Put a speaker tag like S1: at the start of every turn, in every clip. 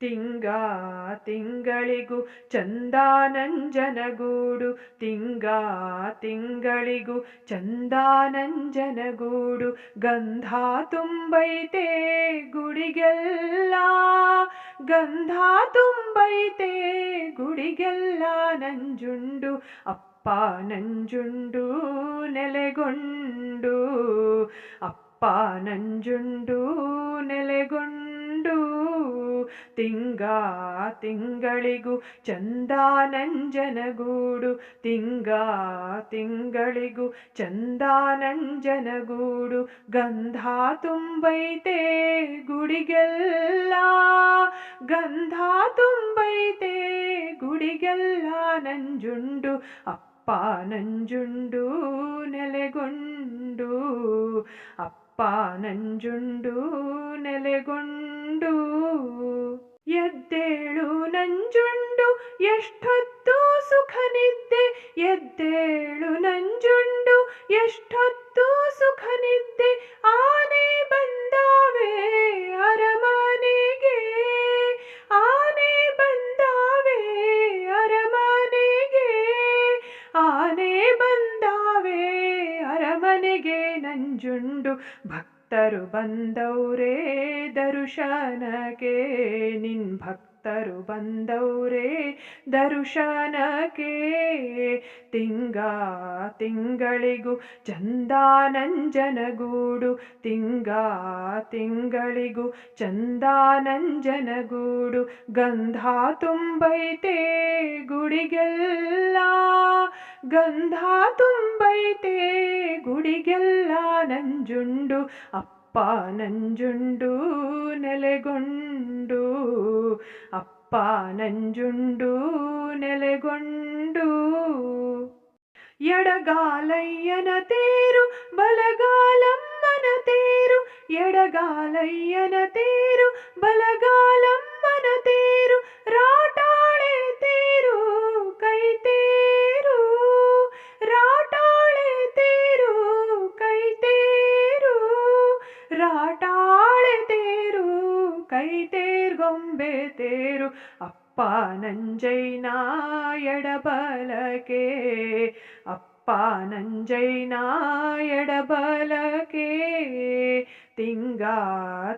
S1: ತಿಂಗ ತಿಂಗಳಿಗೂ ಚಂದಾನಂಜನಗೂಡು. ತಿಂಗ ತಿಂಗಳಿಗೂ ಚಂದಾನಂಜನಗೂಡು. ಗಂಧ ತುಂಬೈತೆ ಗುಡಿಗೆಲ್ಲ, ಗಂಧ ತುಂಬೈತೆ ಗುಡಿಗೆಲ್ಲ ನಂಜುಂಡು. ಅಪ್ಪ ನಂಜುಂಡು ನೆಲೆಗೊಂಡು, ಅಪ್ಪ ನಂಜುಂಡು ನೆಲೆಗೊಂಡು. ತಿಂಗ ತಿಂಗಳಿಗೂ ಚಂದಾನಂಜನಗೂಡು. ತಿಂಗ ತಿಂಗಳಿಗೂ ಚಂದಾನಂಜನಗೂಡು. ಗಂಧ ತುಂಬೈತೆ ಗುಡಿಗೆಲ್ಲ. ಗಂಧ ತುಂಬೈತೆ ಗುಡಿಗೆಲ್ಲ. ನಂಜುಂಡು ಅಪ್ಪ ನಂಜುಂಡು ನೆಲೆಗೊಂಡು ಅಪ್ಪ ನಂಜುಂಡು ನೆಲೆಗೊಂಡು ಎದ್ದೇಳು ನಂಜುಂಡು ಎಷ್ಟೊತ್ತು ಸುಖ ನಿದ್ದೆ ಎದ್ದೇಳು ನಂಜುಂಡು ಎಷ್ಟೊತ್ತು ಸುಖ ನಂಜುಂಡು ಭಕ್ತರು ಬಂದೌರೆ ದರ್ಶನಕ್ಕೆ. ನಿನ್ ಭಕ್ತರು ಬಂದೌರೆ ದರ್ಶನಕ್ಕೆ. ತಿಂಗ ತಿಂಗಳಿಗೂ ಚಂದಾನಂಜನಗೂಡು. ತಿಂಗ ತಿಂಗಳಿಗೂ ಚಂದಾನಂಜನಗೂಡು. ಗಂಧ ತುಂಬೈತೆ ಗುಡಿಗೆಲ್ಲ. ಗಂಧ ತುಂಬೈತೆ ಗುಡಿಗೆಲ್ಲ ನಂಜುಂಡು ಅಪ್ಪ ನಂಜುಂಡು ನೆಲೆಗೊಂಡು ಅಪ್ಪ ನಂಜುಂಡು ನೆಲೆಗೊಂಡು ಎಡಗಾಲಯ್ಯನ ತೇರು ಬಲಗಾಲಮ್ಮನ ತೇರು ಎಡಗಾಲಯ್ಯನ ತೇರು ರಾಟಾಳೆ ತೇರು, ಕೈ ತೇರ್ಗೊಂಬೆ ತೇರು, ಅಪ್ಪ ನಂಜೈನ ಎಡಬಲಕೆ ಅಪ್ಪ ನಂಜೈನ ಎಡಬಲಕೆ ತಿಂಗ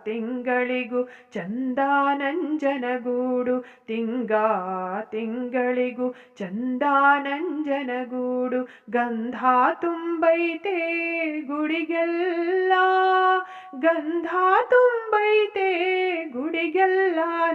S1: ತಿಂಗಳಿಗೂ ಚಂದಾನಂಜನಗೂಡು ತಿಂಗ ತಿಂಗಳಿಗೂ ಚಂದ ನಂಜನಗೂಡು ಗಂಧ ತುಂಬೈತೆ ಗುಡಿಗೆಲ್ಲ ಗಂಧ ತುಂಬೈತೆ ಗುಡಿಗೆಲ್ಲ